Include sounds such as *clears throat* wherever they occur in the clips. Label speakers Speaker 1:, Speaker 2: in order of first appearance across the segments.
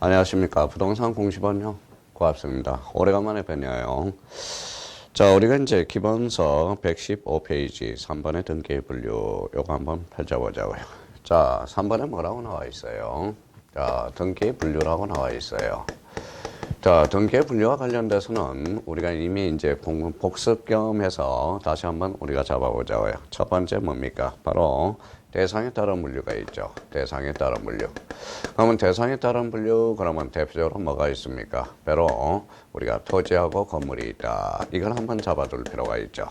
Speaker 1: 안녕하십니까. 부동산 공시번요. 고맙습니다. 오래간만에 뵙네요. 자, 우리가 이제 기본서 115페이지 3번의 등기 분류 요거 한번 펼쳐보자고요. 자, 3번에 뭐라고 나와 있어요? 자, 등기 분류라고 나와 있어요. 자, 등기 분류와 관련돼서는 우리가 이미 이제 복- 복습 겸 해서 다시 한번 우리가 잡아보자고요. 첫 번째 뭡니까? 바로 대상에 따른 분류가 있죠. 대상에 따른 분류. 그러면 대상에 따른 분류 그러면 대표적으로 뭐가 있습니까? 바로 우리가 토지하고 건물이 있다. 이걸 한번 잡아둘 필요가 있죠.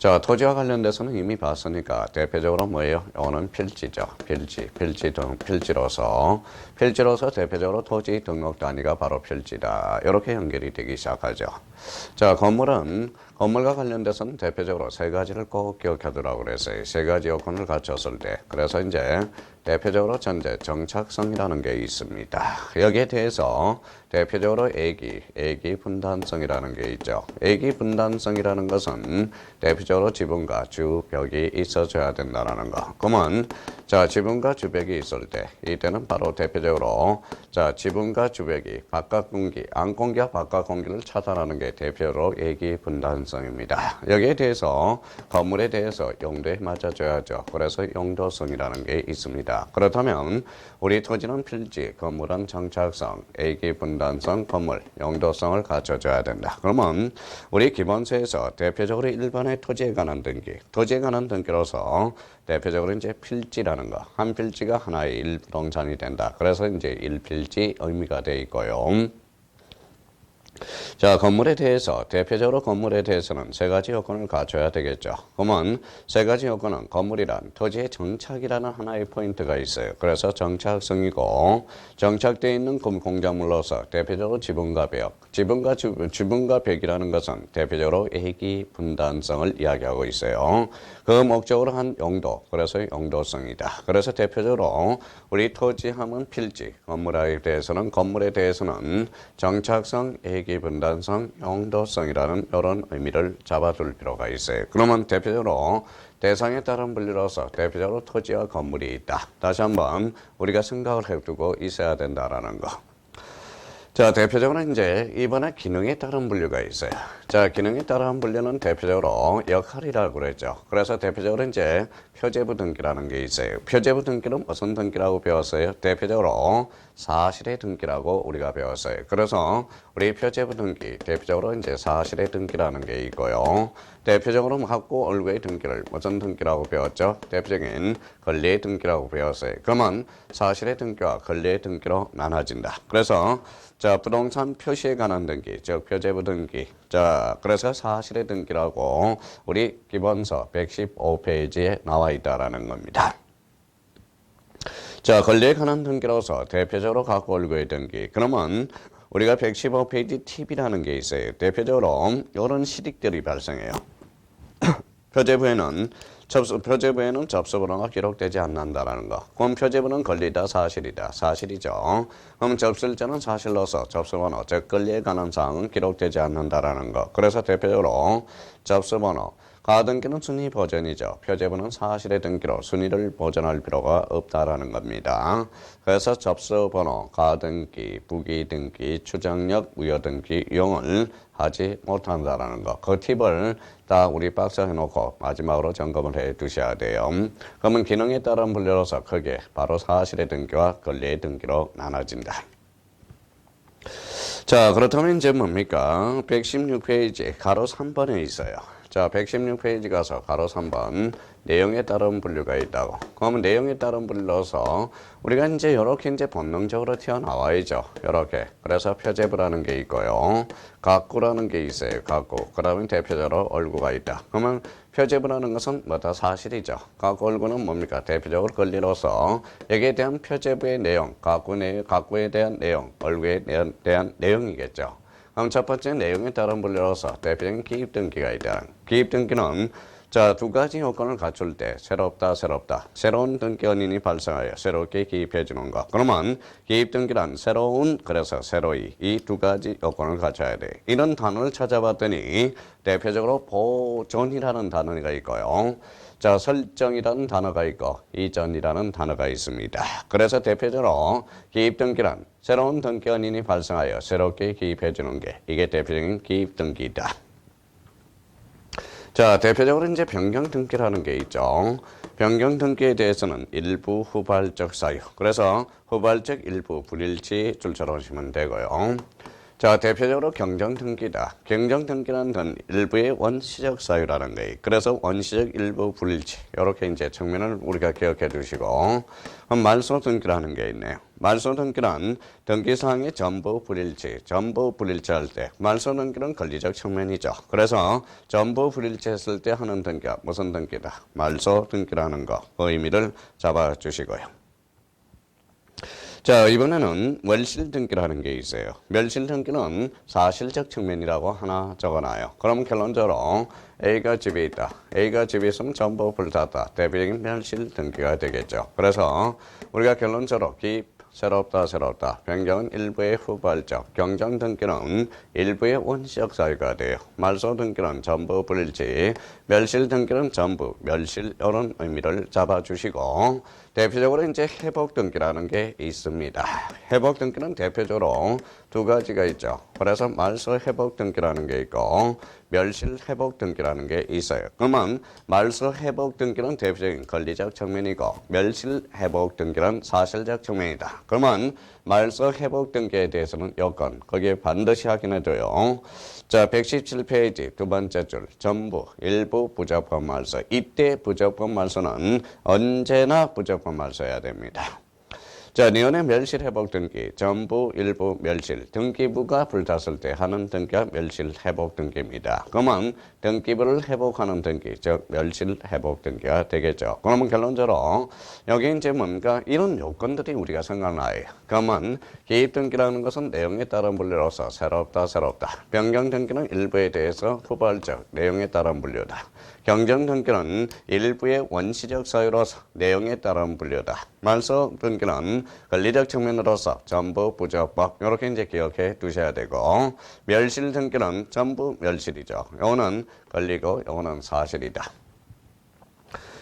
Speaker 1: 자, 토지와 관련돼서는 이미 봤으니까 대표적으로 뭐예요? 이거는 필지죠. 필지, 필지 등 필지로서 필지로서 대표적으로 토지 등록 단위가 바로 필지다. 이렇게 연결이 되기 시작하죠. 자, 건물은 건물과 관련돼서는 대표적으로 세 가지를 꼭 기억하더라고 그랬어요. 세 가지 요건을 갖췄을 때. 그래서 이제 대표적으로 전제 정착성이라는 게 있습니다. 여기에 대해서 대표적으로 애기, 애기 분단성이라는 게 있죠. 애기 분단성이라는 것은 대표적으로 지붕과 주벽이 있어줘야 된다는 거. 그러면 자 지붕과 주벽이 있을 때 이때는 바로 대표적으로 자 지붕과 주벽이 바깥 공기, 안 공기와 바깥 공기를 차단하는 게 대표로 애기 분단성입니다. 여기에 대해서 건물에 대해서 용도에 맞아줘야죠. 그래서 용도성이라는 게 있습니다. 그렇다면 우리 토지는 필지, 건물은 정착성, 애기 분단성, 건물, 용도성을 갖춰줘야 된다. 그러면 우리 기본서에서 대표적으로 일반의 토지 에 관한 등기, 토지에 관한 등기로서 대표적으로 이제 필지라는 거, 한 필지가 하나의 일부동산이 된다. 그래서 이제 일필지 의미가 돼 있고요. 자, 건물에 대해서 대표적으로 건물에 대해서는 세 가지 요건을 갖춰야 되겠죠. 그러면 세 가지 요건은 건물이란 토지의 정착이라는 하나의 포인트가 있어요. 그래서 정착성이고 정착되어 있는 공- 공작물로서 대표적으로 지붕과 벽, 지붕과 주, 지붕과 벽이라는 것은 대표적으로 애기 분단성을 이야기하고 있어요. 그 목적으로 한 용도, 그래서 용도성이다. 그래서 대표적으로 우리 토지 함은 필지, 건물에 대해서는 건물에 대해서는 정착성, 애기 분단성, 용도성이라는 이런 의미를 잡아둘 필요가 있어요. 그러면 대표적으로 대상에 따른 분류로서 대표적으로 토지와 건물이 있다. 다시 한번 우리가 생각을 해두고 있어야 된다라는 거. 자, 대표적으로 이제 이번에 기능에 따른 분류가 있어요. 자, 기능에 따른 분류는 대표적으로 역할이라고 그랬죠. 그래서 대표적으로 이제 표제부 등기라는 게 있어요. 표제부 등기는 무슨 등기라고 배웠어요? 대표적으로 사실의 등기라고 우리가 배웠어요. 그래서 우리 표제부 등기, 대표적으로 이제 사실의 등기라는 게 있고요. 대표적으로 갖고 얼굴의 등기를 무슨 등기라고 배웠죠? 대표적인 권리의 등기라고 배웠어요. 그러면 사실의 등기와 권리의 등기로 나눠진다. 그래서 자, 부동산 표시에 관한 등기, 즉 표제부 등기. 자, 그래서 사실의 등기라고 우리 기본서 115페이지에 나와 있다라는 겁니다. 자, 권리에 관한 등기로서 대표적으로 갖고 올고의 등기. 그러면 우리가 115페이지 팁이라는 게 있어요. 대표적으로 이런 시릭들이 발생해요. *clears throat* 표제부에는 접수, 표제부에는 접수번호가 기록되지 않는다라는 거. 그럼 표제부는 권리다, 사실이다. 사실이죠. 그럼 접수일자는 사실로서 접수번호, 즉 권리에 관한 사항은 기록되지 않는다라는 거. 그래서 대표적으로 접수번호, 가등기는 순위 보전이죠. 표제부는 사실의 등기로 순위를 보전할 필요가 없다라는 겁니다. 그래서 접수 번호, 가등기, 부기 등기, 추정력, 무효등기 이용을 하지 못한다라는 거. 그 팁을 다 우리 박스에 놓고 마지막으로 점검을 해 두셔야 돼요. 그러면 기능에 따른 분류로서 크게 바로 사실의 등기와 권리의 등기로 나눠진다. 자, 그렇다면 이제 뭡니까? 116페이지 가로 3번에 있어요. 자, 116페이지 가서 가로 3번 내용에 따른 분류가 있다고. 그러면 내용에 따른 분류로서 우리가 이제 이렇게 이제 본능적으로 튀어나와야죠. 이렇게. 그래서 표제부라는 게 있고요. 각구라는 게 있어요. 각구. 그다음에 대표적으로 얼구가 있다. 그러면 표제부라는 것은 뭐 다 사실이죠. 각구 얼구는 뭡니까? 대표적으로 권리로서 여기에 대한 표제부의 내용, 각구 내 각구에 대한 내용, 얼구에 대한, 대한 내용이겠죠. 그럼 첫 번째 내용에 따른 분류로서 대표적인 기입 등기가 있다. 기입 등기는 자, 두 가지 요건을 갖출 때 새롭다, 새롭다. 새로운 등기 원인이 발생하여 새롭게 기입해 주는 것. 그러면 기입 등기란 새로운 그래서 새로이 이 두 가지 요건을 갖춰야 돼. 이런 단어를 찾아봤더니 대표적으로 보존이라는 단어가 있고요. 자, 설정이라는 단어가 있고 이전이라는 단어가 있습니다. 그래서 대표적으로 기입 등기란 새로운 등기 원인이 발생하여 새롭게 기입해 주는 게 이게 대표적인 기입 등기다. 자, 대표적으로 이제 변경 등기라는 게 있죠. 변경 등기에 대해서는 일부 후발적 사유. 그래서 후발적 일부 불일치 줄처럼 보시면 되고요. 자, 대표적으로 경정 등기다. 경정 등기라는 건 일부의 원시적 사유라는 거예요. 그래서 원시적 일부 불일치. 이렇게 이제 측면을 우리가 기억해 두시고 그럼 말소 등기라는 게 있네요. 말소 등기란 등기사항의 전부 불일치, 전부 불일치할 때 말소 등기는 권리적 측면이죠. 그래서 전부 불일치했을 때 하는 등기가 무슨 등기다? 말소 등기라는 거, 그 의미를 잡아주시고요. 자, 이번에는 멸실 등기라는 게 있어요. 멸실 등기는 사실적 측면이라고 하나 적어놔요. 그럼 결론적으로 A가 집에 있다. A가 집에 있으면 전부 불탔다. 대표적인 멸실 등기가 되겠죠. 그래서 우리가 결론적으로 기입 새롭다 새롭다 변경은 일부의 후발적 경정 등기는 일부의 원시적 사유가 돼요 말소 등기는 전부 불일치 멸실 등기는 전부 멸실 이런 의미를 잡아주시고 대표적으로 이제 회복 등기라는 게 있습니다 회복 등기는 대표적으로 두 가지가 있죠 그래서 말소 회복 등기라는 게 있고 멸실 회복 등기라는 게 있어요. 그러면 말소 회복 등기는 대표적인 권리적 측면이고 멸실 회복 등기는 사실적 측면이다. 그러면 말소 회복 등기에 대해서는 요건 거기에 반드시 확인해 줘요. 자, 117페이지 두 번째 줄 전부 일부 부적법 말소 이때 부적법 말소는 언제나 부적법 말소해야 됩니다. 자, 니은의 멸실 회복 등기, 전부 일부 멸실, 등기부가 불탔을 때 하는 등기가 멸실 회복 등기입니다. 그러면 등기부를 회복하는 등기, 즉 멸실 회복 등기가 되겠죠. 그러면 결론적으로 여기 이제 뭔가 이런 요건들이 우리가 생각나요. 그러면 개입 등기라는 것은 내용에 따른 분류로서 새롭다, 새롭다. 변경 등기는 일부에 대해서 후발적, 내용에 따른 분류다. 경정 등기는 일부의 원시적 사유로서 내용에 따른 분류다. 등기는 권리적 측면으로서 전부 부적법 이렇게 이제 기억해 두셔야 되고 멸실 등기는 전부 멸실이죠. 요거는 권리고 요거는 사실이다.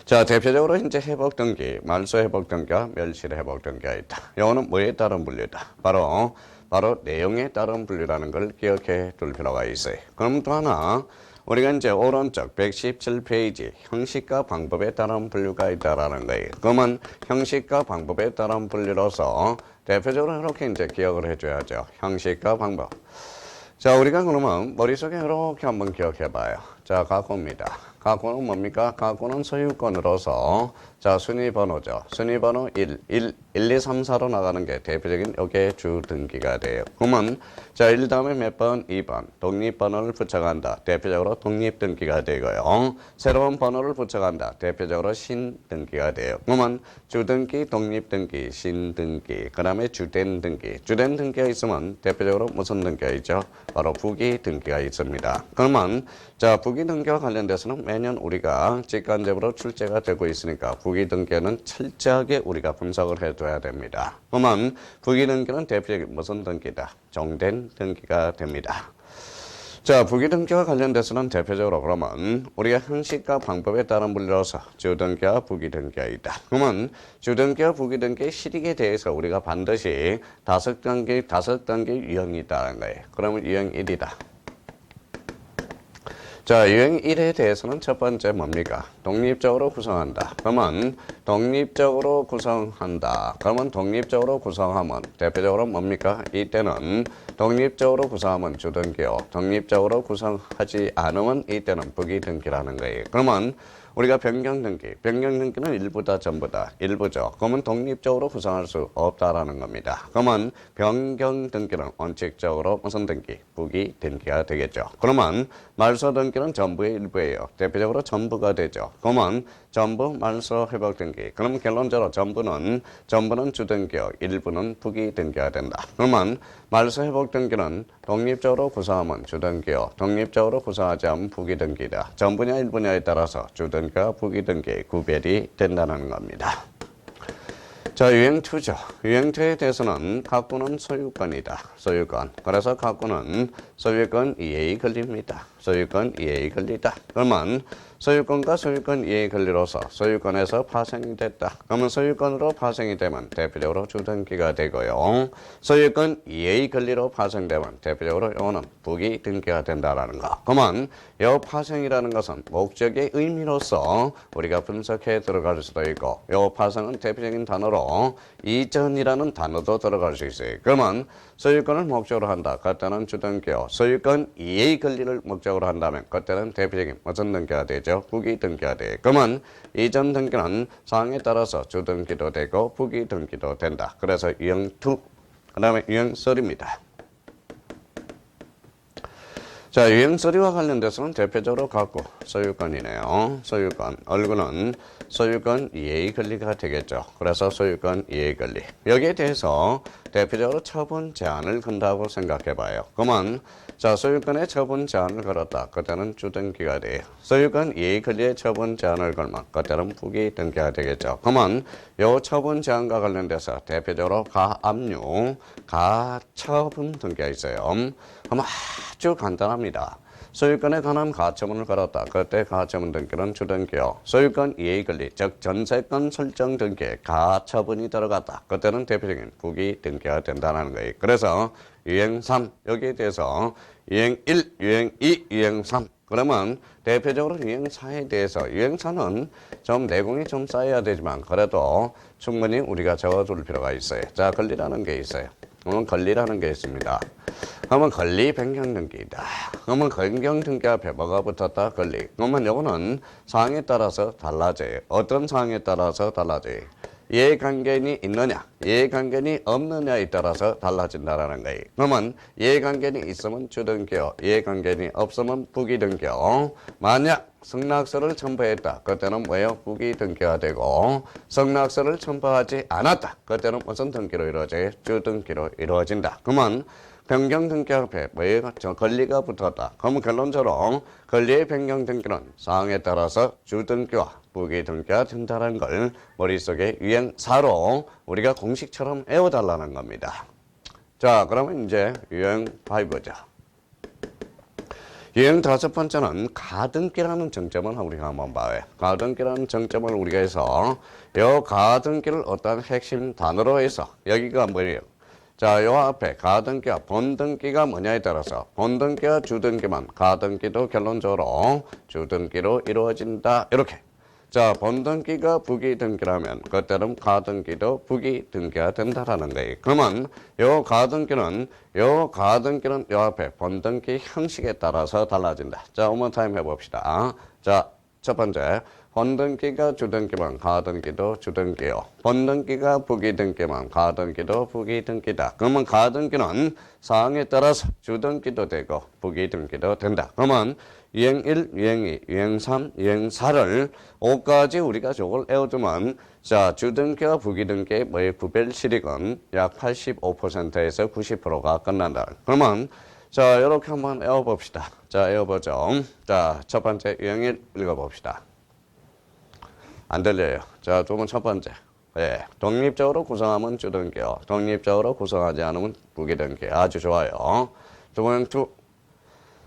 Speaker 1: 자, 대표적으로 이제 회복 등기, 말소 회복 등기와 멸실 회복 등기가 있다. 요거는 뭐에 따른 분류다. 바로 바로 내용에 따른 분류라는 걸 기억해 둘 필요가 있어요. 그럼 또 하나 우리가 이제 오른쪽 117페이지 형식과 방법에 따른 분류가 있다라는 거예요. 그러면 형식과 방법에 따른 분류로서 대표적으로 이렇게 이제 기억을 해줘야죠. 형식과 방법. 자, 우리가 그러면 머릿속에 이렇게 한번 기억해 봐요. 자, 가구입니다. 가구는 뭡니까? 가구는 소유권으로서 자, 순위 번호죠. 순위 번호 1, 1, 1, 2, 3, 4로 나가는 게 대표적인 요게 주 등기가 돼요. 그러면 자, 1 다음에 몇 번? 2번. 독립 번호를 붙여간다. 대표적으로 독립 등기가 되고요. 새로운 번호를 붙여간다. 대표적으로 신 등기가 돼요. 그러면 주 등기, 독립 등기, 신 등기, 그다음에 주된 등기. 주된 등기가 있으면 대표적으로 무슨 등기가 있죠? 바로 부기 등기가 있습니다. 그러면 자, 부기 등기와 관련돼서는 매년 우리가 직간접으로 출제가 되고 있으니까 부기 등기는 철저하게 우리가 분석을 해둬야 됩니다. 그러면 부기 등기는 대표적인 무슨 등기다? 정된 등기가 됩니다. 자, 부기 등기와 관련돼서는 대표적으로 그러면 우리가 형식과 방법에 따른 분류로서 주등기와 부기 등기가 있다. 그러면 주등기와 부기 등기의 실익에 대해서 우리가 반드시 다섯 단계, 다섯 단계 유형이 있다는 거예요. 그러면 유형 1이다. 자, 유형 1에 대해서는 첫 번째 뭡니까? 독립적으로 구성한다. 그러면 독립적으로 구성한다. 그러면 독립적으로 구성하면 대표적으로 뭡니까? 이때는 독립적으로 구성하면 주등기요. 독립적으로 구성하지 않으면 이때는 부기등기라는 거예요. 그러면 우리가 변경 등기, 변경 등기는 일부다 전부다 일부죠. 그러면 독립적으로 구성할 수 없다라는 겁니다. 그러면 변경 등기는 원칙적으로 무슨 등기? 부기 등기가 되겠죠. 그러면 말소 등기는 전부의 일부예요. 대표적으로 전부가 되죠. 그러면 전부 말소 회복 등기. 그럼 결론적으로 전부는 전부는 주등기요. 일부는 부기 등기가 된다. 그러면 말소 회복 등기는 독립적으로 구성하면 주등기요. 독립적으로 구성하지 않으면 부기 등기다. 전부냐 일부냐에 따라서 주등기와 부기 등기 구별이 된다는 겁니다. 자, 유행2죠. 유행2에 대해서는 가구는 소유권이다. 소유권. 그래서 가구는 소유권 이해의 권리입니다. 소유권 이해의 권리다. 그러면 소유권과 소유권 이해 권리로서 소유권에서 파생이 됐다. 그러면 소유권으로 파생이 되면 대표적으로 주등기가 되고요. 소유권 이해 권리로 파생되면 대표적으로 이거는 부기 등기가 된다라는 거. 그러면 이 파생이라는 것은 목적의 의미로서 우리가 분석해 들어갈 수도 있고 이 파생은 대표적인 단어로 이전이라는 단어도 들어갈 수 있어요. 그러면 소유권을 목적으로 한다. 그때는 주등기요. 소유권 이해 권리를 목적으로 한다면 그때는 대표적인 무슨 등기가 되죠? 부기 등기가 돼. 그러면 이전 등기는 사항에 따라서 주등기도 되고 부기 등기도 된다. 그래서 유형 2, 그 다음에 유형 3입니다. 자, 유형서리와 관련돼서는 대표적으로 갖고 소유권이네요. 소유권. 얼굴은 소유권 이해 권리가 되겠죠. 그래서 소유권 이해 권리. 여기에 대해서 대표적으로 처분 제한을 건다고 생각해 봐요. 그러면 자, 소유권에 처분 제한을 걸었다. 그때는 주등기가 돼요. 소유권 이해 권리에 처분 제한을 걸면 그때는 부기 등기가 되겠죠. 그러면 요 처분 제한과 관련돼서 대표적으로 가압류, 가처분 등기가 있어요. 그럼 아주 간단합니다. 소유권에 관한 가처분을 걸었다. 그때 가처분 등기는 주등기요. 소유권 이해 권리, 즉 전세권 설정 등기에 가처분이 들어갔다. 그때는 대표적인 부기 등기가 된다는 거예요. 그래서 유행 3 여기에 대해서 유행 1, 유행 2, 유행 3 그러면 대표적으로 유행 4에 대해서 유행 4는 좀 내공이 좀 쌓여야 되지만 그래도 충분히 우리가 적어둘 필요가 있어요. 자, 권리라는 게 있어요. 그러면 권리라는 게 있습니다. 그러면 권리 변경 등기이다. 그러면 변경 등기 앞에 뭐가 붙었다? 권리. 그러면 요거는 사항에 따라서 달라져요. 어떤 사항에 따라서 달라져요. 이해관계이 있느냐, 이해관계이 없느냐에 따라서 달라진다라는 거예요. 그러면 이해관계이 있으면 주등기요, 이해관계이 없으면 부기등기요. 만약 승낙서를 첨부했다. 그때는 뭐예요? 부기 등기가 되고 승낙서를 첨부하지 않았다. 그때는 무슨 등기로 이루어져요? 주등기로 이루어진다. 그러면 변경 등기 앞에 뭐예요? 저 권리가 붙었다. 그러면 결론적으로 권리의 변경 등기는 사항에 따라서 주등기와 부기 등기가 된다는 걸 머릿속에 유행4로 우리가 공식처럼 외워달라는 겁니다. 자, 그러면 이제 유행 5죠. 유행 다섯 번째는 가등기라는 정점을 우리가 한번 봐요. 가등기라는 정점을 우리가 해서 이 가등기를 어떤 핵심 단어로 해서 여기가 뭐예요? 자, 요 앞에 가등기와 본등기가 뭐냐에 따라서 본등기와 주등기만 가등기도 결론적으로 주등기로 이루어진다. 이렇게. 자, 본등기가 부기등기라면 그때는 가등기도 부기등기가 된다라는 거예요. 그러면 요 가등기는 요 가등기는 요 앞에 본등기 형식에 따라서 달라진다. 자, 오만 타임 해봅시다. 자, 첫 번째. 본등기가 주등기만 가등기도 주등기요. 본등기가 부기등기만 가등기도 부기등기다. 그러면 가등기는 사항에 따라서 주등기도 되고 부기등기도 된다. 그러면 유행 1, 유행 2, 유행 3, 유행 4를 5까지 우리가 저걸 외워두면 자 주등기와 부기등기의 뭐의 구별 실익은 약 85%에서 90%가 끝난다. 그러면 자 이렇게 한번 외워봅시다. 자 외워보죠. 자첫 번째 유행 1 읽어봅시다. 안 들려요. 자, 두 번 첫 번째. 예, 독립적으로 구성하면 주등기요. 독립적으로 구성하지 않으면 부기등기. 아주 좋아요. 두 번, 두.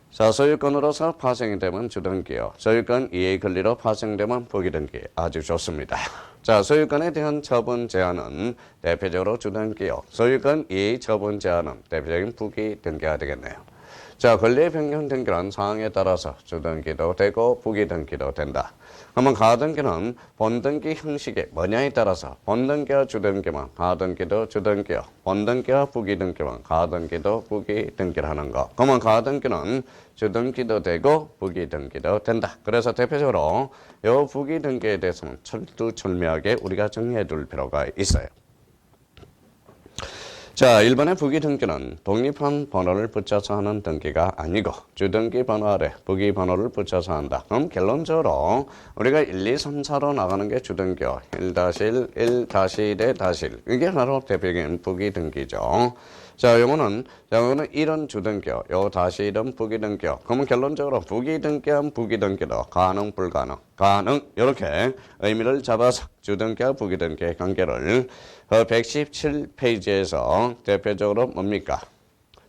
Speaker 1: 자, 소유권으로서 파생이 되면 주등기요. 소유권 이해 권리로 파생되면 부기등기. 아주 좋습니다. 자, 소유권에 대한 처분 제한은 대표적으로 주등기요. 소유권 이해 처분 제한은 대표적인 부기등기가 되겠네요. 자, 권리의 변경 등기는 상황에 따라서 주등기도 되고 부기등기도 된다. 그러면 가등기는 본등기 형식의 뭐냐에 따라서 본등기와 주등기만 가등기도 주등기요. 본등기와 부기등기만 가등기도 부기등기라는 거. 그러면 가등기는 주등기도 되고 부기등기도 된다. 그래서 대표적으로 이 부기등기에 대해서는 철두철미하게 우리가 정리해 둘 필요가 있어요. 자, 1번의 부기 등기는 독립한 번호를 붙여서 하는 등기가 아니고 주등기 번호 아래 부기 번호를 붙여서 한다. 그럼 결론적으로 우리가 1, 2, 3, 4로 나가는 게 주등기요. 1-1, 1-1에 다시 1. 이게 바로 대표적인 부기 등기죠. 자, 요거는, 요거는 이런 주등기요. 요 다시 이런 부기등기요. 그러면 결론적으로 부기등기한 부기등기도 가능, 불가능, 가능. 이렇게 의미를 잡아서 주등기와 부기등기의 관계를 117페이지에서 대표적으로 뭡니까?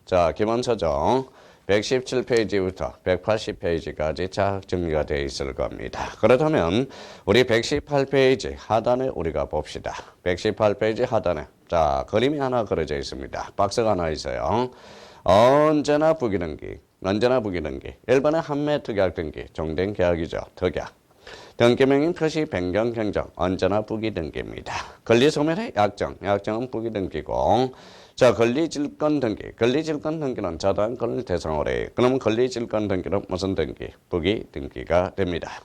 Speaker 1: 자, 기본서죠. 117페이지부터 180페이지까지 쫙 정리가 되어 있을 겁니다. 그렇다면 우리 118페이지 하단에 우리가 봅시다. 118페이지 하단에 자 그림이 하나 그려져 있습니다. 박스가 하나 있어요. 언제나 부기등기, 언제나 부기등기. 1번에 한매 특약 등기, 종된 계약이죠. 특약. 등기명인 표시 변경 경정 언제나 부기 등기입니다. 권리 소멸의 약정, 약정은 부기 등기고 자 권리 질권 등기, 권리 질권 등기는 저당권을 대상으로 해. 그러면 권리 질권 등기는 무슨 등기? 부기 등기가 됩니다.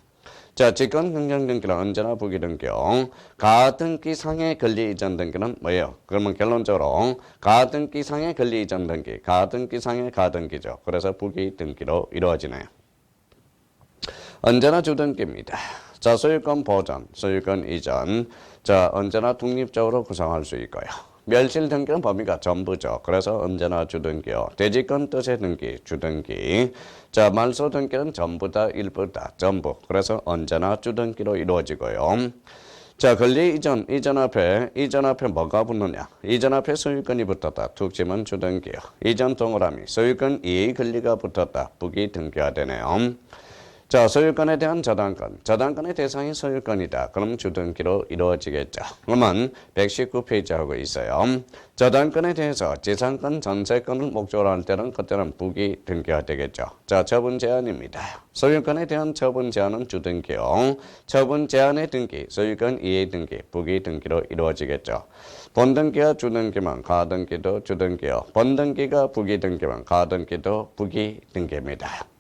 Speaker 1: 자, 직권 경정 등기는 언제나 부기등기요. 가등기 상의 권리 이전 등기는 뭐예요? 그러면 결론적으로 가등기 상의 권리 이전 등기, 가등기 상의 가등기죠. 그래서 부기 등기로 이루어지네요. 언제나 주등기입니다. 자, 소유권 보전, 소유권 이전. 자, 언제나 독립적으로 구성할 수 있고요. 멸실 등기는 범위가 전부죠. 그래서 언제나 주등기요. 대지권 뜻의 등기, 주등기. 자, 말소 등기는 전부 다 일부 다 전부. 그래서 언제나 주등기로 이루어지고요. 자, 권리 이전, 이전 앞에, 이전 앞에 뭐가 붙느냐? 이전 앞에 소유권이 붙었다. 툭 치면 주등기요. 이전 동그라미, 소유권 이의 권리가 붙었다. 북이 등기가 되네요. 자, 소유권에 대한 저당권. 저당권의 대상이 소유권이다. 그럼 주등기로 이루어지겠죠. 그러면 119페이지 하고 있어요. 저당권에 대해서 지상권, 전세권을 목적으로 할 때는 그때는 부기 등기가 되겠죠. 자, 처분 제한입니다. 소유권에 대한 처분 제한은 주등기요. 처분 제한의 등기, 소유권 이해 등기, 부기 등기로 이루어지겠죠. 본등기와 주등기만 가등기도 주등기요. 본등기가 부기 등기만 가등기도 부기 등기입니다.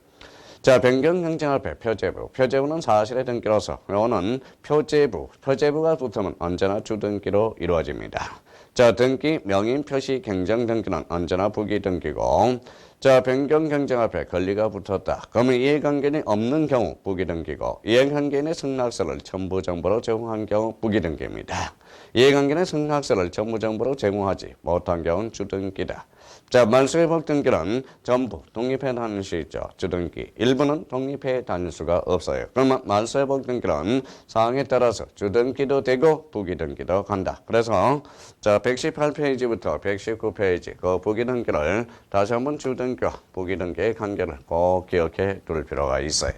Speaker 1: 자, 변경 경쟁 앞에 표제부. 표제부는 사실의 등기로서 요거는 표제부. 표제부가 붙으면 언제나 주등기로 이루어집니다. 자, 등기 명인 표시 경쟁 등기는 언제나 부기 등기고 자, 변경 경쟁 앞에 권리가 붙었다. 그러면 이해관계인이 없는 경우 부기 등기고 이해관계인의 승낙서를 첨부 정보로 제공한 경우 부기 등기입니다. 이해관계인의 승낙서를 첨부 정보로 제공하지 못한 경우는 주등기다. 자, 말소회복 등기는 전부 독립해 수 있죠. 주등기. 일부는 독립해 다닐 수가 없어요. 그러면 말소회복 등기는 사항에 따라서 주등기도 되고 부기등기도 간다. 그래서 자, 118페이지부터 119페이지 그 부기등기를 다시 한번 주등기와 부기등기의 관계를 꼭 기억해 둘 필요가 있어요.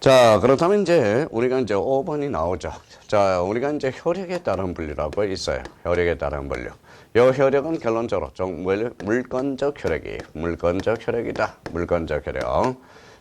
Speaker 1: 자, 그렇다면 이제 우리가 이제 5번이 나오죠. 자, 우리가 이제 혈액에 따른 분류라고 있어요. 혈액에 따른 분류. 요 혈액은 결론적으로 좀 물- 물건적 혈액이 물건적 혈액이다. 물건적 혈액.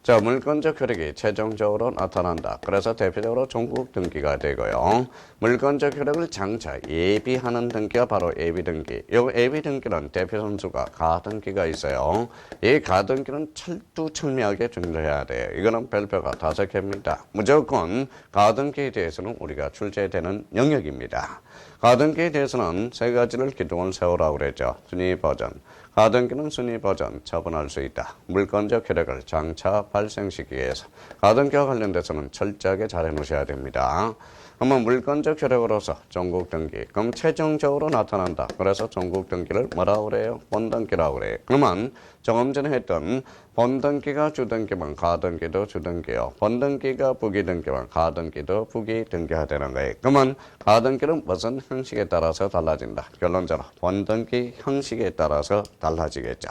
Speaker 1: 자, 물건적 혈액이 최종적으로 나타난다. 그래서 대표적으로 종국 등기가 되고요. 물건적 혈액을 장차 예비하는 등기가 바로 예비 등기. 요 예비 등기는 대표 선수가 가 등기가 있어요. 이 가 등기는 철두철미하게 준비해야 돼요. 이거는 별표가 다섯 개입니다. 무조건 가 등기에 대해서는 우리가 출제되는 영역입니다. 가등기에 대해서는 세 가지를 기둥을 세우라고 그랬죠. 순위 버전. 가등기는 순위 버전 처분할 수 있다. 물건적 혈액을 장차 발생시키기 위해서 가등기와 관련돼서는 철저하게 잘 해놓으셔야 됩니다. 그러면 물건적 혈액으로서 전국 등기. 그럼 최종적으로 나타난다. 그래서 전국 등기를 뭐라고 그래요? 본등기라고 그래요. 그러면 조금 전에 했던 본등기가 주등기면 가등기도 주등기요. 본등기가 부기등기면 가등기도 부기등기가 되는 거예요. 그러면 가등기는 무슨 형식에 따라서 달라진다. 결론적으로 본등기 형식에 따라서 달라지겠죠.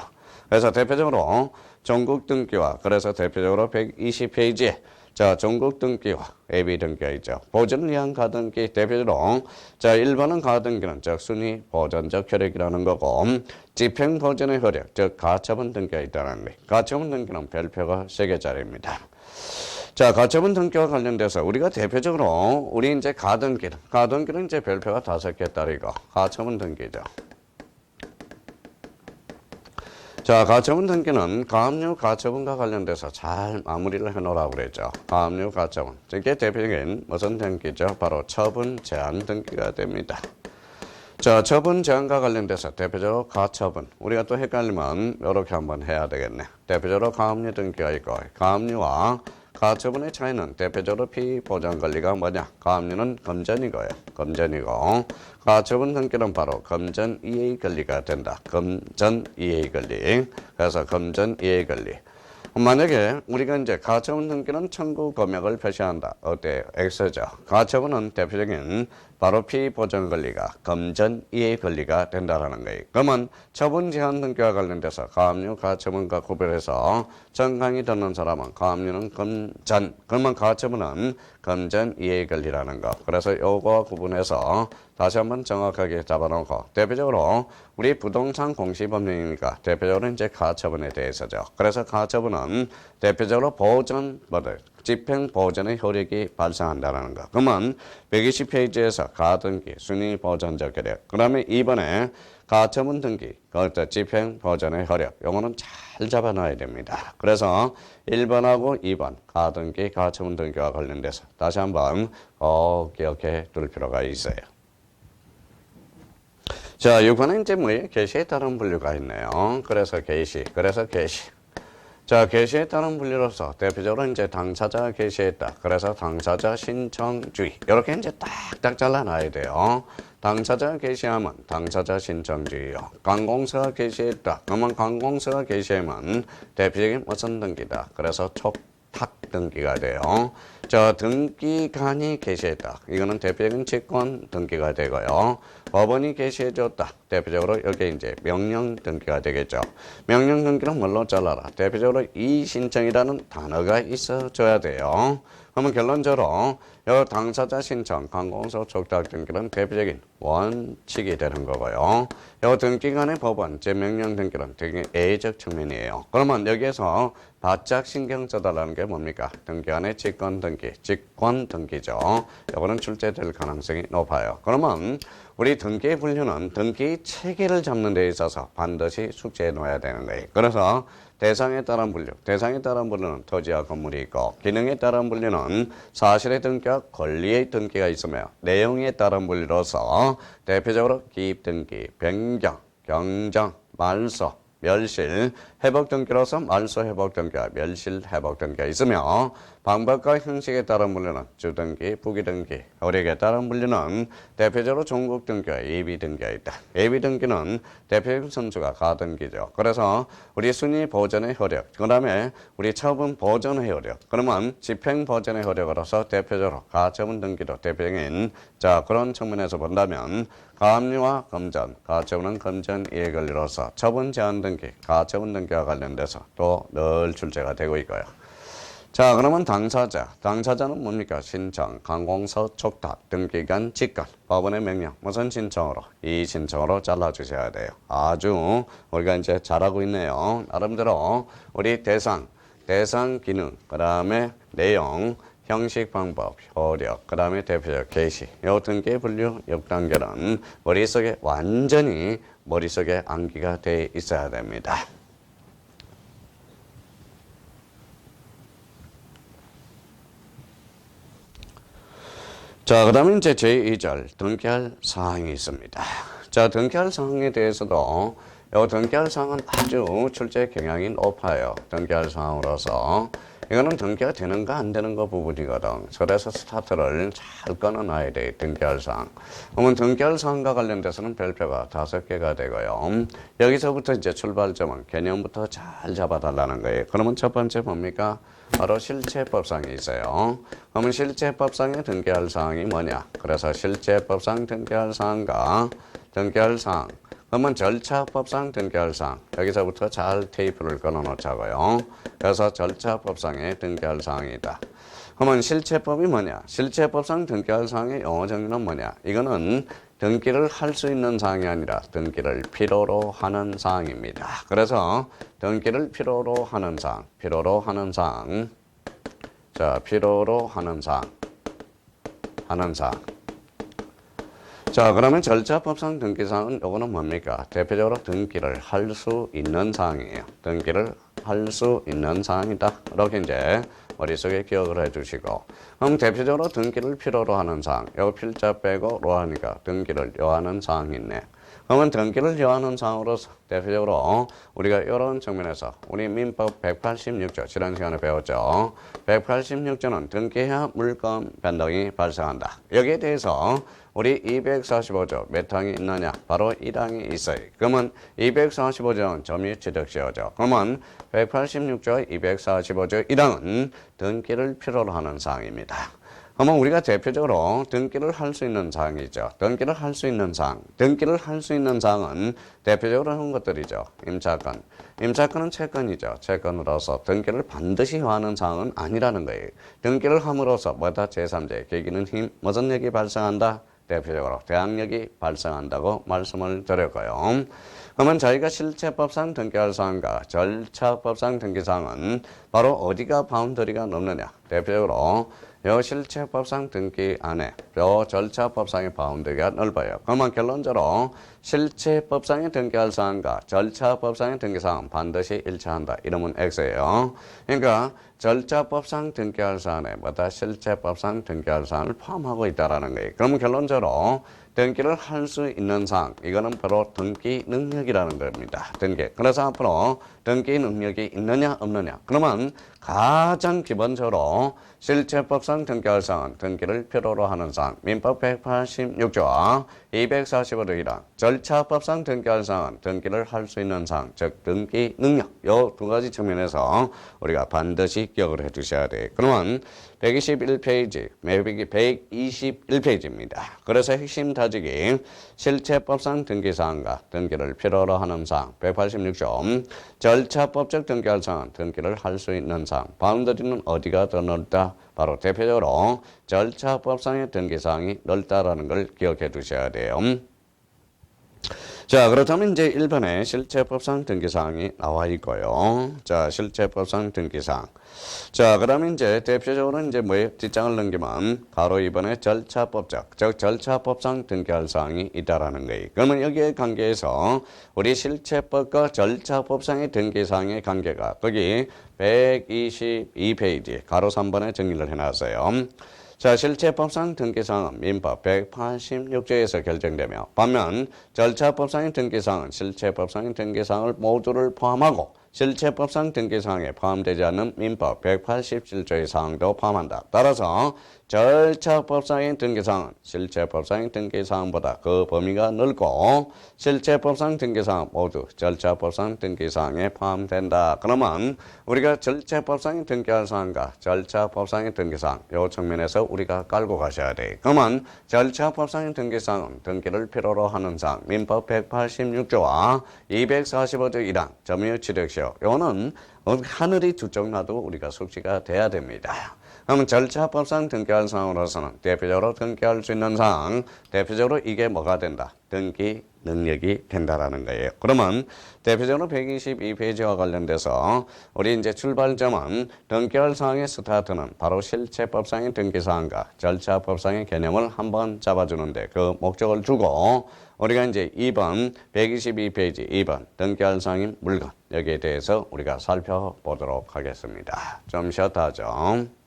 Speaker 1: 그래서 대표적으로 전국 등기와 그래서 대표적으로 120페이지에 자, 전국 등기와 예비 등기가 있죠. 보전을 위한 가등기 대표적으로 자, 1번은 가등기는 즉 순위 보전적 혈액이라는 거고 집행 보전의 혈액 즉 가처분 등기가 있다는 거. 가처분 등기는 별표가 3개짜리입니다. 자, 가처분 등기와 관련돼서 우리가 대표적으로 우리 이제 가등기는 가등기는 이제 별표가 다섯 개 따리고 가처분 등기죠. 자, 가처분 등기는 가압류 가처분과 관련돼서 잘 마무리를 해놓으라고 그랬죠. 가압류 가처분. 이게 대표적인 무슨 등기죠? 바로 처분 제한 등기가 됩니다. 자, 처분 제한과 관련돼서 대표적으로 가처분. 우리가 또 헷갈리면 이렇게 한번 해야 되겠네. 대표적으로 가압류 등기가 있고, 가압류와 가처분의 차이는 대표적으로 피보장 권리가 뭐냐? 가압류는 검전이고요. 검전이고, 가처분 등기는 바로 검전 이해 권리가 된다. 검전 이해 권리. 그래서 검전 이해 권리. 만약에 우리가 이제 가처분 등기는 청구 금액을 표시한다. 어때요? X죠. 가처분은 대표적인 바로 피보전 권리가 검전 이해 권리가 된다라는 거예요. 그러면 처분 제한 등기와 관련돼서 가압류 가처분과 구별해서 정강이 듣는 사람은 가압류는 검전 그러면 가처분은 검전 이해 권리라는 거. 그래서 요거 구분해서 다시 한번 정확하게 잡아놓고 대표적으로 우리 부동산 공시법령이니까 대표적으로 이제 가처분에 대해서죠. 그래서 가처분은 대표적으로 보전 뭐들 집행 보전의 효력이 발생한다는 거. 그러면 120페이지에서 가등기 순위 보전적 효력. 그다음에 이번에 가처분 등기, 그것도 집행 보전의 효력. 요거는 잘 잡아놔야 됩니다. 그래서 1번하고 2번 가등기, 가처분 등기와 관련돼서 다시 한번 꼭 기억해 둘 필요가 있어요. 자, 6번은 이제 뭐예요? 개시에 따른 분류가 있네요. 그래서 개시, 그래서 개시. 자, 따른 분류로서 대표적으로 이제 당사자 개시했다. 그래서 당사자 신청주의. 이렇게 이제 딱딱 잘라놔야 돼요. 당사자 개시하면 당사자 신청주의요. 관공서가 개시했다. 그러면 관공서가 개시하면 대표적인 무슨 등기다. 그래서 촉 탁 등기가 돼요. 자, 등기관이 개시했다. 이거는 대표적인 직권 등기가 되고요. 법원이 개시해줬다. 대표적으로 여기 이제 명령 등기가 되겠죠. 명령 등기는 뭘로 잘라라. 대표적으로 이 신청이라는 단어가 있어줘야 돼요. 그러면 결론적으로 요 당사자 신청, 관공서 촉탁 등기는 대표적인 원칙이 되는 거고요. 요 등기간의 법원, 제 명령 등기는 되게 예의적 측면이에요. 그러면 여기에서 바짝 신경 써달라는 게 뭡니까? 등기간의 직권 등기, 직권 등기죠. 요거는 출제될 가능성이 높아요. 그러면 우리 등기 분류는 등기 체계를 잡는 데 있어서 반드시 숙제해 놓아야 되는 거예요. 그래서 대상에 따른 분류, 대상에 따른 분류는 토지와 건물이 있고 기능에 따른 분류는 사실의 등기와 권리의 등기가 있으며 내용에 따른 분류로서 대표적으로 기입 등기, 변경, 경정, 말소, 멸실, 회복 등기로서 말소 회복 등기와 멸실 회복 등기가 있으며 방법과 형식에 따른 분류는 주등기, 부기등기, 어력에 따른 분류는 대표적으로 종국 등기와 예비 등기가 있다. 예비 등기는 대표적인 선수가 가등기죠. 그래서 우리 순위 보전의 효력, 그 다음에 우리 처분 보전의 효력, 그러면 집행 보전의 효력으로서 대표적으로 가처분 등기도 대표적인 자 그런 측면에서 본다면 가압류와 검전, 가처분은 검전 이해 권리로서 처분 제한 등기, 가처분 등기 와 관련돼서 또 늘 출제가 되고 있고요. 자, 그러면 당사자. 당사자는 뭡니까? 신청, 강공서, 촉탁, 등기관, 직권, 법원의 명령. 무슨 신청으로? 이 신청으로 잘라주셔야 돼요. 아주 우리가 이제 잘하고 있네요. 나름대로 우리 대상, 대상 기능, 그 다음에 내용, 형식 방법, 효력, 그 다음에 대표적 게시. 요 등기 분류 6단계는 머릿속에 완전히 머릿속에 암기가 돼 있어야 됩니다. 자, 그 다음에 이제 제2절 등기할 사항이 있습니다. 자, 등기할 사항에 대해서도 이 등기할 사항은 아주 출제 경향이 높아요. 등기할 사항으로서. 이거는 등기가 되는가 안 되는가 부분이거든. 그래서 스타트를 잘 끊어놔야 돼. 등기할 사항. 그러면 등기할 사항과 관련돼서는 별표가 다섯 개가 되고요. 여기서부터 이제 출발점은 개념부터 잘 잡아달라는 거예요. 그러면 첫 번째 뭡니까? 바로 실체법상이 있어요. 그러면 실체법상에 등기할 사항이 뭐냐? 그래서 실체법상 등기할 사항과 등기할 사항. 그러면 절차법상 등기할 사항. 여기서부터 잘 테이프를 끊어 놓자고요. 그래서 절차법상에 등기할 사항이다. 그러면 실체법이 뭐냐? 실체법상 등기할 사항의 영어 정의는 뭐냐? 이거는 등기를 할 수 있는 사항이 아니라 등기를 필요로 하는 사항입니다. 그래서 등기를 필요로 하는 사항, 필요로 하는 사항, 자, 필요로 하는 사항, 하는 사항. 자, 그러면 절차법상 등기사항은 요거는 뭡니까? 대표적으로 등기를 할 수 있는 사항이에요. 등기를 할 수 있는 사항이다. 이렇게 이제 머릿속에 기억을 해주시고 그럼 대표적으로 등기를 필요로 하는 사항 요 필자 빼고 로 하니까 등기를 요하는 사항이 있네 그러면 등기를 요하는 사항으로서 대표적으로 우리가 이런 측면에서 우리 민법 186조 지난 시간에 배웠죠 186조는 등기해야 물건 변동이 발생한다 여기에 대해서 우리 245조 몇 항이 있느냐? 바로 1항이 있어요. 그러면 245조는 점유 취득시효죠. 그러면 186조 245조 1항은 등기를 필요로 하는 사항입니다. 그러면 우리가 대표적으로 등기를 할 수 있는 사항이죠. 등기를 할 수 있는 사항. 등기를 할 수 있는 사항은 대표적으로 하는 것들이죠. 임차권. 임차권은 채권이죠. 채권으로서 등기를 반드시 하는 사항은 아니라는 거예요. 등기를 함으로써 뭐다 제3자 계기는 힘, 무슨 역이 발생한다? 대표적으로 대항력이 발생한다고 말씀을 드렸고요. 그러면 저희가 실체법상 등기할 사항과 절차법상 등기 사항은 바로 어디가 바운더리가 넘느냐. 대표적으로 요 실체법상 등기 안에 요 절차법상의 바운더리가 넓어요. 그러면 결론적으로 실체법상의 등기할 사항과 절차법상의 등기 사항은 반드시 일치한다. 이러면 X예요. 그러니까 절차법상 등기할 사항에 뭐다 실체법상 등기할 사항을 포함하고 있다라는 거예요. 그러면 결론적으로 등기를 할 수 있는 사항 이거는 바로 등기 능력이라는 겁니다. 등기. 그래서 앞으로 등기 능력이 있느냐 없느냐. 그러면 가장 기본적으로 실체법상 등기할 사항은 등기를 필요로 하는 사항. 민법 186조와 245조 1항. 절차법상 등기할 사항은 등기를 할 수 있는 사항, 즉 등기 능력. 요 두 가지 측면에서 우리가 반드시 기억을 해 두셔야 돼요. 그러면 121페이지, 매빅이 121페이지입니다. 그래서 핵심 다지기 실체법상 등기사항과 등기를 필요로 하는 사항 186점 절차법적 등기할 사항은 등기를 할 수 있는 사항 바운더리는 어디가 더 넓다? 바로 대표적으로 절차법상의 등기사항이 넓다라는 걸 기억해 두셔야 돼요. 자, 그렇다면 이제 1번에 실체법상 등기사항이 나와 있고요. 자, 실체법상 등기사항. 자, 그러면 이제 대표적으로 이제 뭐예요? 뒷장을 넘기면 바로 이번에 절차법적, 즉 절차법상 등기할 사항이 있다라는 거예요. 그러면 여기에 관계에서 우리 실체법과 절차법상의 등기사항의 관계가 거기 122페이지 가로 3번에 정리를 해놨어요. 자, 실체법상 등기사항은 민법 186조에서 결정되며 반면 절차법상의 등기사항은 실체법상의 등기사항을 모두를 포함하고 실체법상 등기사항에 포함되지 않는 민법 187조의 사항도 포함한다. 따라서 절차법상의 등기사항은 실체법상의 등기사항보다 그 범위가 넓고 실체법상 등기사항 모두 절차법상 등기사항에 포함된다. 그러면 우리가 절차법상의 등기할 사항과 절차법상의 등기사항 요 측면에서 우리가 깔고 가셔야 돼. 그러면 절차법상의 등기사항은 등기를 필요로 하는 사항 민법 186조와 245조 1항 점유 취득시효 요는 하늘이 두쪽 나도 우리가 숙지가 돼야 됩니다. 그러면 절차법상 등기할 사항으로서는 대표적으로 등기할 수 있는 사항, 대표적으로 이게 뭐가 된다? 등기 능력이 된다라는 거예요. 그러면 대표적으로 122페이지와 관련돼서 우리 이제 출발점은 등기할 사항의 스타트는 바로 실체법상의 등기 사항과 절차법상의 개념을 한번 잡아주는데 그 목적을 주고 우리가 이제 2번 122페이지 2번 등기할 사항인 물건 여기에 대해서 우리가 살펴보도록 하겠습니다. 좀 쉬었다 하죠.